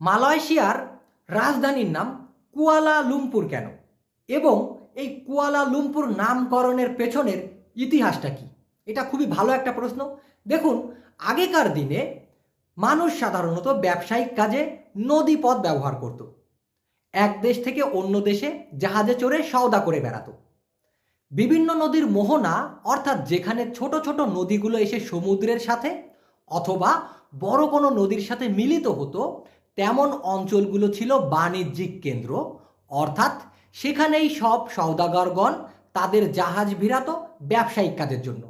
মালয়েশিয়ার রাজধানীর নাম কুয়ালা লুম্পুর কেন? এবং এই কুয়ালা লুম্পুর নামকরণের পেছনের ইতিহাসটা কি? এটা খুবই ভালো একটা প্রশ্ন। দেখুন, আগেকার দিনে মানুষ সাধারণত ব্যবসায়িক কাজে নদীপথ ব্যবহার করত। এক দেশ থেকে অন্য দেশে জাহাজে চড়ে সওদা করে বেড়াতো। বিভিন্ন নদীর মোহনা, অর্থাৎ যেখানে ছোট ছোট নদীগুলো এসে সমুদ্রের সাথে অথবা বড় কোনো নদীর সাথে মিলিত হতো তেমন অঞ্চলগুলো ছিল বাণিজ্যিক কেন্দ্র। অর্থাৎ সেখানেই সব সওদাগরগণ তাদের জাহাজ ভিড়াতো ব্যবসায়িক কাজের জন্য।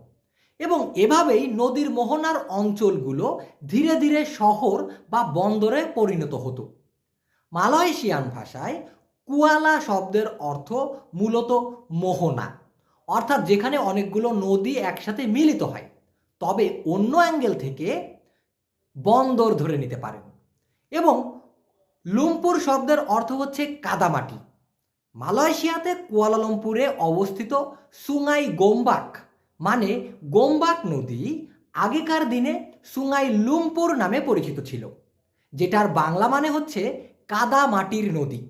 এবং এভাবেই নদীর মোহনার অঞ্চলগুলো ধীরে ধীরে শহর বা বন্দরে পরিণত হতো। মালয়েশিয়ান ভাষায় কুয়ালা শব্দের অর্থ মূলত মোহনা। অর্থাৎ যেখানে অনেকগুলো নদী একসাথে মিলিত হয়। তবে অন্য অ্যাঙ্গেল থেকে বন্দর ধরে নিতে পারেন। এবং লুম্পুর শব্দের অর্থ হচ্ছে কাদামাটি। মালয়েশিয়াতে কুয়ালালামপুরে অবস্থিত সুঙাই গোম্বাক মানে গোম্বাক নদী আগেকার দিনে সুঙ্গাই লুম্পুর নামে পরিচিত ছিল, যেটার বাংলা মানে হচ্ছে কাদামাটির নদী।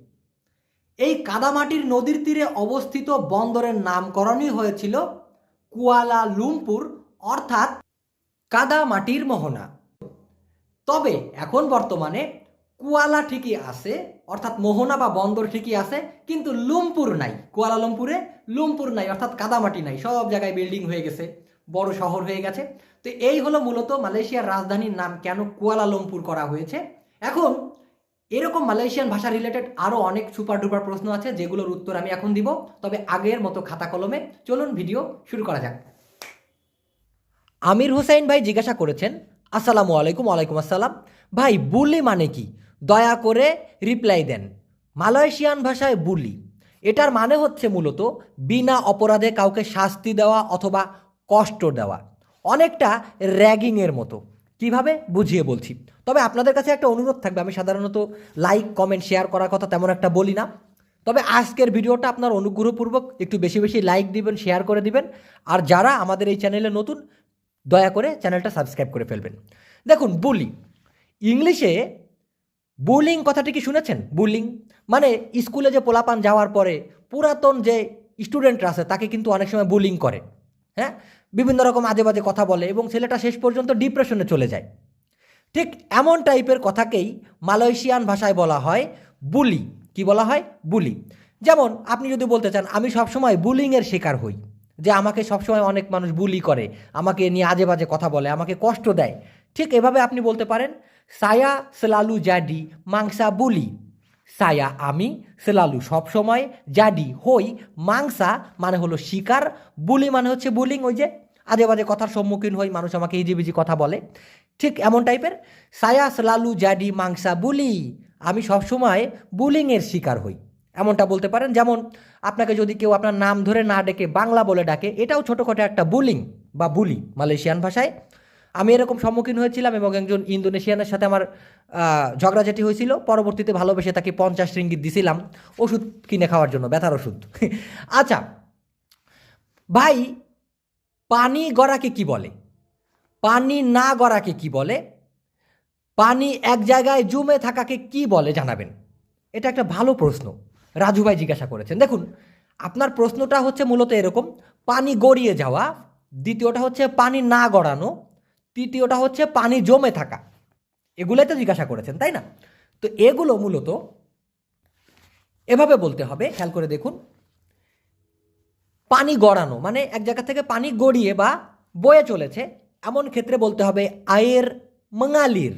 এই কাদামাটির নদীর তীরে অবস্থিত বন্দরের নামকরণই হয়েছিল কুয়ালা লুম্পুর, অর্থাৎ কাদামাটির মোহনা। তবে এখন বর্তমানে কুয়ালা ঠিকই আছে, অর্থাৎ মোহনা বা বন্দর ঠিকই আছে, কিন্তু লুমপুর নাই। কুয়ালালামপুরে লুমপুর নাই, অর্থাৎ কাদামাটি নাই। সব জায়গায় বিল্ডিং হয়ে গেছে, বড় শহর হয়ে গেছে। তো এই হলো মূলত মালয়েশিয়ার রাজধানীর নাম কেন কুয়ালালামপুর করা হয়েছে। এখন এরকম মালয়েশিয়ান ভাষা রিলেটেড আরও অনেক সুপার ডুপার প্রশ্ন আছে, যেগুলোর উত্তর আমি এখন দিব। তবে আগের মতো খাতা কলমে চলুন, ভিডিও শুরু করা যাক। আমির হুসাইন ভাই জিজ্ঞাসা করেছেন আসসালামু আলাইকুম, ওয়ালাইকুম আসসালাম। ভাই, বুলি মানে কি? দয়া করে রিপ্লাই দেন। মালয়েশিয়ান ভাষায় বুলি। এটার মানে হচ্ছে মূলত বিনা অপরাধে কাউকে শাস্তি দেওয়া অথবা কষ্ট দেওয়া। অনেকটা র্যাগিংয়ের মতো। কীভাবে? বুঝিয়ে বলছি। তবে আপনাদের কাছে একটা অনুরোধ থাকবে। আমি সাধারণত লাইক কমেন্ট শেয়ার করার কথা তেমন একটা বলি না। তবে আজকের ভিডিওটা আপনার অনুগ্রহপূর্বক একটু বেশি বেশি লাইক দিবেন শেয়ার করে দিবেন। আর যারা আমাদের এই চ্যানেলে নতুন দয়া করে চ্যানেলটা সাবস্ক্রাইব করে ফেলবেন। দেখুন বুলি ইংলিশে বুলিং কথাটি কি শুনেছেন? বুলিং মানে স্কুলে যে পোলাপান যাওয়ার পরে পুরাতন যে স্টুডেন্টরা আছে, তাকে কিন্তু অনেক সময় বুলিং করে। হ্যাঁ? বিভিন্ন রকম আজে বাজে কথা বলে এবং ছেলেটা শেষ পর্যন্ত ডিপ্রেশনে চলে যায়। ঠিক এমন টাইপের কথাকেই মালয়েশিয়ান ভাষায় বলা হয় বুলি কি বলা হয়? বুলি যেমন, আপনি যদি বলতে চান, আমি সবসময় বুলিংয়ের শিকার হই। যে আমাকে সবসময় অনেক মানুষ বুলি করে, আমাকে নিয়ে আজে বাজে কথা বলে, আমাকে কষ্ট দেয়। ঠিক এভাবে আপনি বলতে পারেন, সায়া সেলালু জাডি, মাংসা বুলি। সায়া আমি, সেলালু সবসময় জাডি হই, মাংসা মানে হলো শিকার, বুলি মানে হচ্ছে বুলিং ওই যে আজে বাজে কথার সম্মুখীন হই, মানুষ আমাকে হিজিবিজি কথা বলে। ঠিক এমন টাইপের সায়া সেলালু জাডি, মাংসা বুলি। আমি সবসময় বুলিংয়ের শিকার হই। এমনটা বলতে পারেন। যেমন আপনাকে যদি কেউ আপনার নাম ধরে না ডেকে বাংলা বলে ডাকে, এটাও ছোটোখাটো একটা বুলিং বা বুলি মালয়েশিয়ান ভাষায়। আমি এরকম সম্মুখীন হয়েছিলাম এবং একজন ইন্দোনেশিয়ানের সাথে আমার ঝগড়াঝাটি হয়েছিল। পরবর্তীতে ভালোবেসে তাকে পঞ্চাশ রিঙ্গিত দিছিলাম ওষুধ কিনে খাওয়ার জন্য, ব্যথার ওষুধ। আচ্ছা ভাই, পানি গড়াকে কি বলে? পানি না গড়াকে কি বলে? পানি এক জায়গায় জমে থাকাকে কি বলে জানাবেন? এটা একটা ভালো প্রশ্ন। রাজু ভাই জিজ্ঞাসা করেছেন। দেখুন, আপনার প্রশ্নটা হচ্ছে মূলত এরকম, পানি গড়িয়ে যাওয়া, দ্বিতীয়টা হচ্ছে পানি না গড়ানো, তৃতীয়টা হচ্ছে পানি জমে থাকা। এগুলোই তো জিজ্ঞাসা করেছেন, তাই না? তো এগুলো মূলত এভাবে বলতে হবে, খেয়াল করে দেখুন। পানি গড়ানো মানে এক জায়গা থেকে পানি গড়িয়ে বা বয়ে চলেছে, এমন ক্ষেত্রে বলতে হবে আয়ের মঙ্গালির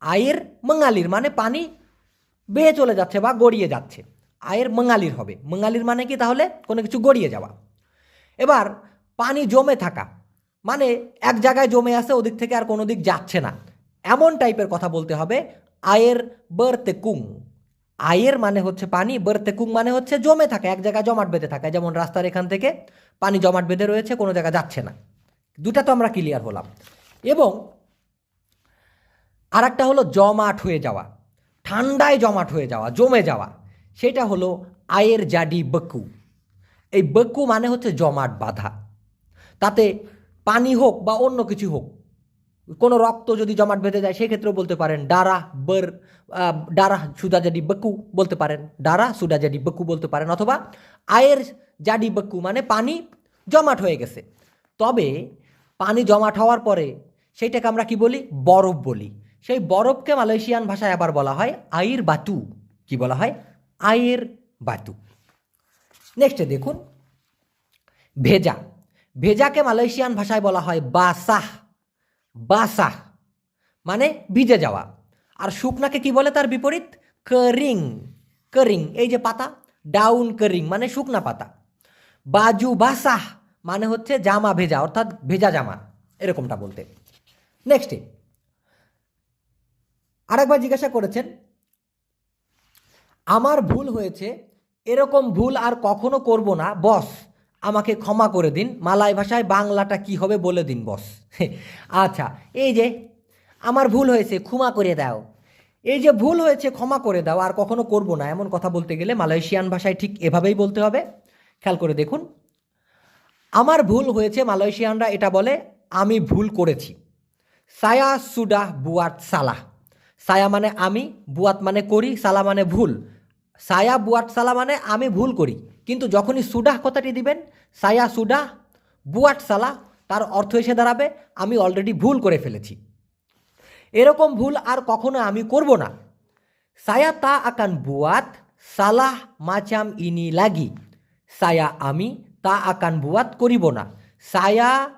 আয়ের মঙ্গালির মানে পানি বেয়ে চলে যাচ্ছে বা গড়িয়ে যাচ্ছে। আয়ের মঙ্গালির হবে। মঙ্গালির মানে কি? তাহলে কোনো কিছু গড়িয়ে যাওয়া। এবার পানি জমে থাকা। মানে এক জায়গায় জমে আছে, ওদিক থেকে আর কোনো দিক যাচ্ছে না। এমন টাইপের কথা বলতে হবে, আয়ের বর্তে কুং আয়ের মানে হচ্ছে পানি বর্তে কুং মানে হচ্ছে জমে থাকা, এক জায়গায় জমাট বেঁধে থাকা। যেমন রাস্তার এখান থেকে পানি জমাট বেঁধে রয়েছে, কোনো জায়গায় যাচ্ছে না। দুটা তো আমরা ক্লিয়ার হলাম। এবং আর একটা হলো জমাট হয়ে যাওয়া। ঠান্ডায় জমাট হয়ে যাওয়া, জমে যাওয়া। সেটা হলো আয়ের জাডি বকু। এই বকু মানে হচ্ছে জমাট বাঁধা। তাতে পানি হোক বা অন্য কিছু হোক, কোনো রক্ত যদি জমাট বেঁধে যায়, সেক্ষেত্রেও বলতে পারেন ডারা, বর ডারা সুদা জাডি বকু বলতে পারেন, ডারা সুদা জাডি বকু বলতে পারেন, অথবা আয়ের জাডি বকু মানে পানি জমাট হয়ে গেছে। তবে পানি জমাট হওয়ার পরে সেইটাকে আমরা কি বলি? বরফ বলি। সেই বরফকে মালয়েশিয়ান ভাষায় আবার বলা হয় আইর বাতু। কি বলা হয়? আয়ের বাতু। নেক্সটে দেখুন। ভেজা। ভেজাকে মালয়েশিয়ান ভাষায় বলা হয় বাসাহ। বাসাহ মানে ভিজে যাওয়া। আর শুকনাকে কি বলে তার বিপরীত? করিং করিং এই যে পাতা ডাউন করিং মানে শুকনা পাতা। বাজু বাসাহ মানে হচ্ছে জামা ভেজা, অর্থাৎ ভেজা জামা, এরকমটা বলতে। নেক্সটে আরেকবার জিজ্ঞাসা করেছেন আমার ভুল হয়েছে, এরকম ভুল আর কখনো করব না, বস। আমাকে ক্ষমা করে দিন মালয় ভাষায় বাংলাটা কি হবে বলে দিন, বস। আচ্ছা এই যে, আমার ভুল হয়েছে, ক্ষমা করে দাও। এই যে ভুল হয়েছে, ক্ষমা করে দাও, আর কখনো করব না, এমন কথা বলতে গেলে মালয়েশিয়ান ভাষায় ঠিক এভাবেই বলতে হবে। খেয়াল করে দেখুন, আমার ভুল হয়েছে, মালয়েশিয়ানরা এটা বলে, আমি ভুল করেছি। সায়া সুডাহ বুয়াত সালাহ। সায়া মানে আমি, বুয়াত মানে করি, সালা মানে ভুল। সায়া বুয়াত সালা মানে আমি ভুল করি। কিন্তু যখনই সুডাহ কথাটি দিবেন, সায়া সুডাহ বুয়াট সালা, তার অর্থ এসে দাঁড়াবে, আমি অলরেডি ভুল করে ফেলেছি। এরকম ভুল আর কখনো আমি করব না। সায়া তা আকান বুয়াত, সালাহ মাচাম ইনি লাগি। সায়া আমি, তা আকান বুয়াত করিব না। সায়া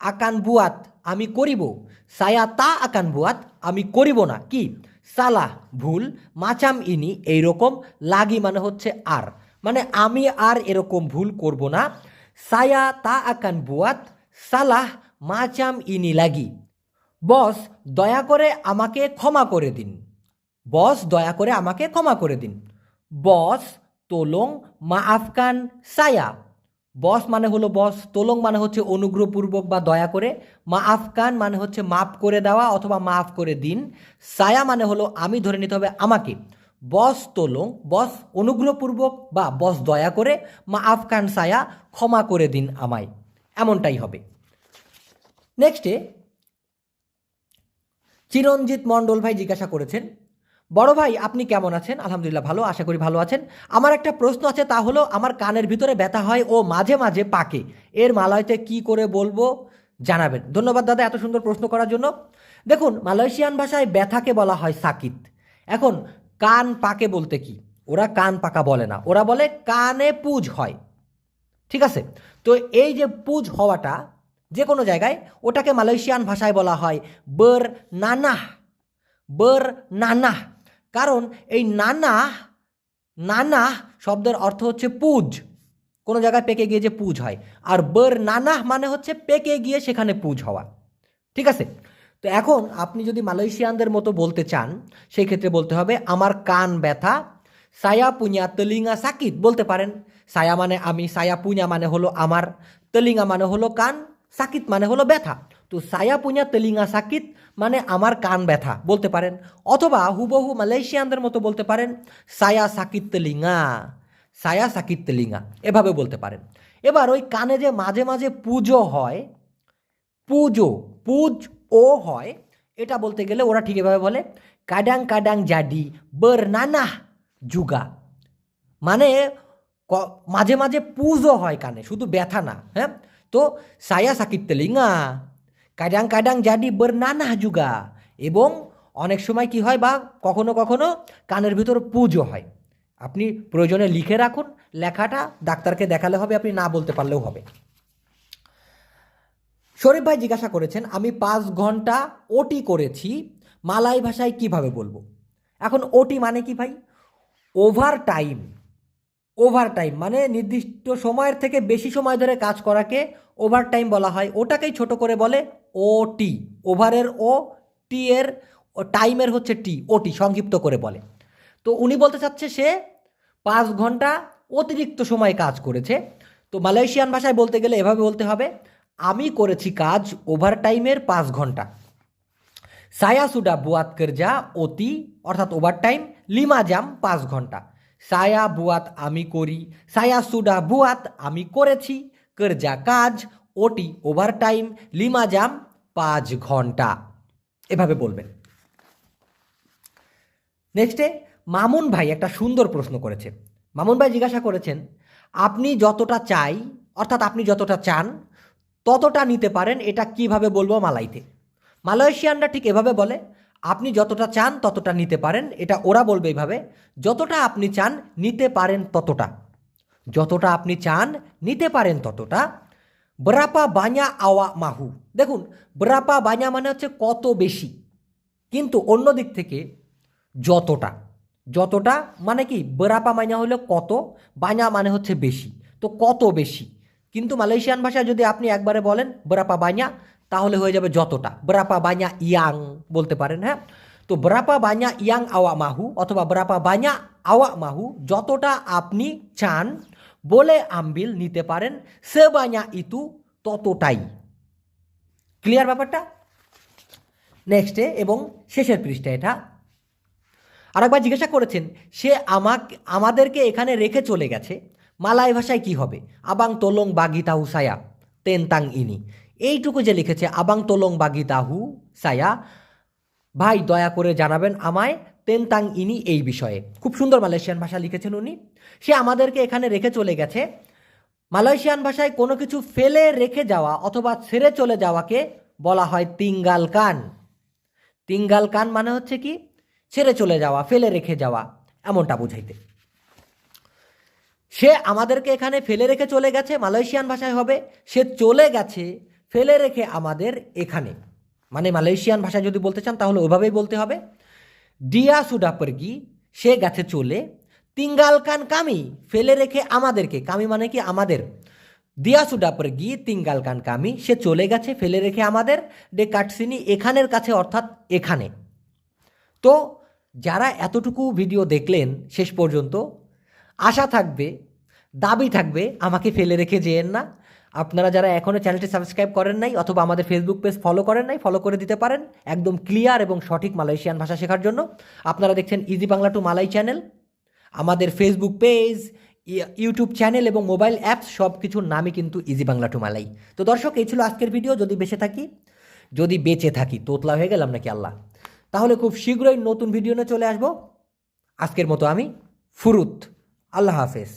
আকান বুয়াত আমি করিব। Saya tak akan buat, আমি করিব না। কি? সালাহ, ভুল মাচাম ইনি, এইরকম, লাগি মানে হচ্ছে আর। মানে আমি আর এরকম ভুল করব না। সায়া tak akan buat salah macam ini lagi বস, দয়া করে আমাকে ক্ষমা করে দিন। বস, দয়া করে আমাকে ক্ষমা করে দিন। বস, তোলং মাফকান সায়া। বস মানে হলো বস, তোলং মানে হচ্ছে অনুগ্রহপূর্বক বা দয়া করে, মা আফকান মানে হচ্ছে মাফ করে দেওয়া অথবা মাফ করে দিন। সায়া মানে হলো আমি ধরে নিতে হবে আমাকে। বস তোলং, বস অনুগ্রহপূর্বক বা বস দয়া করে, মা আফকান সায়া ক্ষমা করে দিন আমায়। এমনটাই হবে। নেক্সটে চিরঞ্জিত মণ্ডল ভাই জিজ্ঞাসা করেছেন বড় ভাই, আপনি কেমন আছেন? আলহামদুলিল্লাহ ভালো, আশা করি ভালো আছেন। আমার একটা প্রশ্ন আছে, তা হলো আমার কানের ভিতরে ব্যথা হয় ও মাঝে মাঝে পাকে। এর মালয়তে কি করে বলব জানাবেন। ধন্যবাদ দাদা এত সুন্দর প্রশ্ন করার জন্য। দেখুন, মালয়েশিয়ান ভাষায় ব্যথাকে বলা হয় সাকিত। এখন, কান পাকে বলতে কি? ওরা কান পাকা বলে না। ওরা বলে কানে পুজ হয়। ঠিক আছে? তো এই যে পুজ হওয়াটা যে কোনো জায়গায়, ওটাকে মালয়েশিয়ান ভাষায় বলা হয় বর নানাহ। বর নানাহ। কারণ এই নানা নানা শব্দের অর্থ হচ্ছে পুজ। কোনো জায়গায় পেকে গিয়ে যে পুজ হয়। আর বর নানাহ মানে হচ্ছে পেকে গিয়ে সেখানে পুজ হওয়া। ঠিক আছে? তো এখন আপনি যদি মালয়েশিয়ানদের মতো বলতে চান, সেই ক্ষেত্রে বলতে হবে, আমার কান ব্যথা, সায়া পুña তেলিঙ্গা সাকিত। বলতে পারেন। সায়া মানে আমি, সায়া পুña মানে হলো আমার, তেলিঙ্গা মানে হলো কান, সাকিত মানে হলো ব্যথা। তো সায়া পুña তেলিঙ্গা সাকিত মানে আমার কান ব্যথা, বলতে পারেন। অথবা হুবহু মালয়েশিয়ানদের মতো বলতে পারেন, সায়া সাকিত তেলিঙ্গা, সায়া সাকিত তেলিঙ্গা, এভাবে বলতে পারেন। এবার ওই কানে যে মাঝে মাঝে পুজো হয়, পুজো, পুজ ও হয়, এটা বলতে গেলে ওরা ঠিক এভাবে বলে, কাডাং কাডাং জাডি বর নানা যুগা মানে মাঝে মাঝে পুজো হয় কানে, শুধু ব্যথা না হ্যাঁ? তো সায়া সাকিত তেলিঙ্গা কাডাং জাডি বর নানা যুগা এবং অনেক সময় কি হয় বা কখনো কখনো কানের ভিতর পুজো হয়। আপনি প্রয়োজনে লিখে রাখুন, লেখাটা ডাক্তারকে দেখালে হবে, আপনি না বলতে পারলেও হবে। শরীফ ভাই জিজ্ঞাসা করেছেন, আমি পাঁচ ঘণ্টা ওটি করেছি, মালাই ভাষায় কীভাবে বলব? এখন ওটি মানে কি ভাই? ওভার টাইম ওভার টাইম মানে নির্দিষ্ট সময়ের থেকে বেশি সময় ধরে কাজ করাকে ওভার টাইম বলা হয়। ওটাকেই ছোট করে বলে ওটি ওভারের ও টি এর, ও টাইমের হচ্ছে টি ওটি সংক্ষিপ্ত করে বলে। তো উনি বলতে চাচ্ছে সে পাঁচ ঘণ্টা অতিরিক্ত সময় কাজ করেছে। তো মালয়েশিয়ান ভাষায় বলতে গেলে এভাবে বলতে হবে, আমি করেছি কাজ ওভার টাইমের পাঁচ ঘণ্টা। সায়া সুডা বুয়াত করজা অতি অর্থাৎ ওভার টাইম, লিমা জাম পাঁচ ঘণ্টা। সায়া বুয়াত আমি করি সায়া সুডা বুয়াত আমি করেছি, কেরজা কাজ ওটি ওভার টাইম লিমা জাম পাঁচ ঘণ্টা। এভাবে বলবেন। নেক্সটে মামুন ভাই একটা সুন্দর প্রশ্ন করেছে। মামুন ভাই জিজ্ঞাসা করেছেন, আপনি যতটা চাই, অর্থাৎ আপনি যতটা চান, ততটা নিতে পারেন, এটা কীভাবে বলব মালাইতে? মালয়েশিয়ানরা ঠিক এভাবে বলে, আপনি যতটা চান, ততটা নিতে পারেন। এটা ওরা বলবে এইভাবে যতটা আপনি চান, নিতে পারেন ততটা। যতটা আপনি চান, নিতে পারেন ততটা ব্রাপা বাña আওয়া মাহু দেখুন ব্রাপা বাña মানে হচ্ছে কত বেশি কিন্তু অন্য দিক থেকে যতটা যতটা মানে কি বেরাপা মাইনা হলো কত বাña মানে হচ্ছে বেশি তো কত বেশি কিন্তু মালয়েশিয়ান ভাষায় যদি আপনি একবারে বলেন বেরাপা বাña তাহলে হয়ে যাবে যতটা বেরাপা বাña ইয়াং বলতে পারেন হ্যাঁ তো বেরাপা বাña ইয়াং আওয়া মাহু অথবা বেরাপা বাña আওয়া মাহু যতটা আপনি চান বলে আম্বিল নিতে পারেন। সে বাña ইতু ততটাই। ক্লিয়ার ব্যাপারটা? নেক্সটে এবং শেষের পৃষ্ঠা এটা। আরেকবার জিজ্ঞাসা করেছেন, সে আমাকে আমাদেরকে এখানে রেখে চলে গেছে, মালাই ভাষায় কি হবে? আবাং তোলং বাগিতাহু সায়া, তেন তাং ইনি। এইটুকু যে লিখেছে, আবাং তোলং বাগিতাহু সায়া, ভাই দয়া করে জানাবেন আমায় তেন তাং ইনি এই বিষয়ে। খুব সুন্দর মালয়েশিয়ান ভাষা লিখেছেন উনি। সে আমাদেরকে এখানে রেখে চলে গেছে। মালয়েশিয়ান ভাষায় কোনো কিছু ফেলে রেখে যাওয়া অথবা ছেড়ে চলে যাওয়াকে বলা হয় তিঙ্গাল কান। তিঙ্গাল কান মানে হচ্ছে কি? ছেড়ে চলে যাওয়া, ফেলে রেখে যাওয়া, এমনটা বুঝাইতে। সে আমাদেরকে এখানে ফেলে রেখে চলে গেছে, মালয়েশিয়ান ভাষায় হবে। সে চলে গেছে, ফেলে রেখে আমাদের এখানে। মানে মালয়েশিয়ান ভাষায় যদি বলতে চান, তাহলে ওইভাবেই বলতে হবে। ডিয়া সুডাপারগি সে গেছে চলে, তিঙ্গাল তিঙ্গালকান কামি, ফেলে রেখে আমাদেরকে, কামি মানে কি আমাদের? দিয়া সুডাপারগি তিঙ্গালকান কামি, সে চলে গেছে, ফেলে রেখে আমাদের ডে কাটসিনি এখানের কাছে, অর্থাৎ এখানে। তো যারা এতটুকু ভিডিও দেখলেন শেষ পর্যন্ত, আশা থাকবে, দাবি থাকবে, আমাকে ফেলে রেখে যেয়েন না। আপনারা যারা এখনও চ্যানেলটি সাবস্ক্রাইব করেন নাই অথবা আমাদের ফেসবুক পেজ ফলো করেন নাই ফলো করে দিতে পারেন একদম ক্লিয়ার এবং সঠিক মালয়েশিয়ান ভাষা শেখার জন্য। আপনারা দেখছেন ইজি বাংলা টু মালাই চ্যানেল আমাদের ফেসবুক পেজ ইউটিউব চ্যানেল এবং মোবাইল অ্যাপস সব কিছুর নামই কিন্তু ইজি বাংলা টু মালাই তো দর্শক, এই ছিল আজকের ভিডিও যদি বেঁচে থাকি, যদি বেঁচে থাকি, তোতলা হয়ে গেলাম নাকি আল্লাহ? তাহলে খুব শীঘ্রই নতুন ভিডিও নিয়ে চলে আসব। আজকের মতো আমি ফুরুত। আল্লাহ হাফেজ।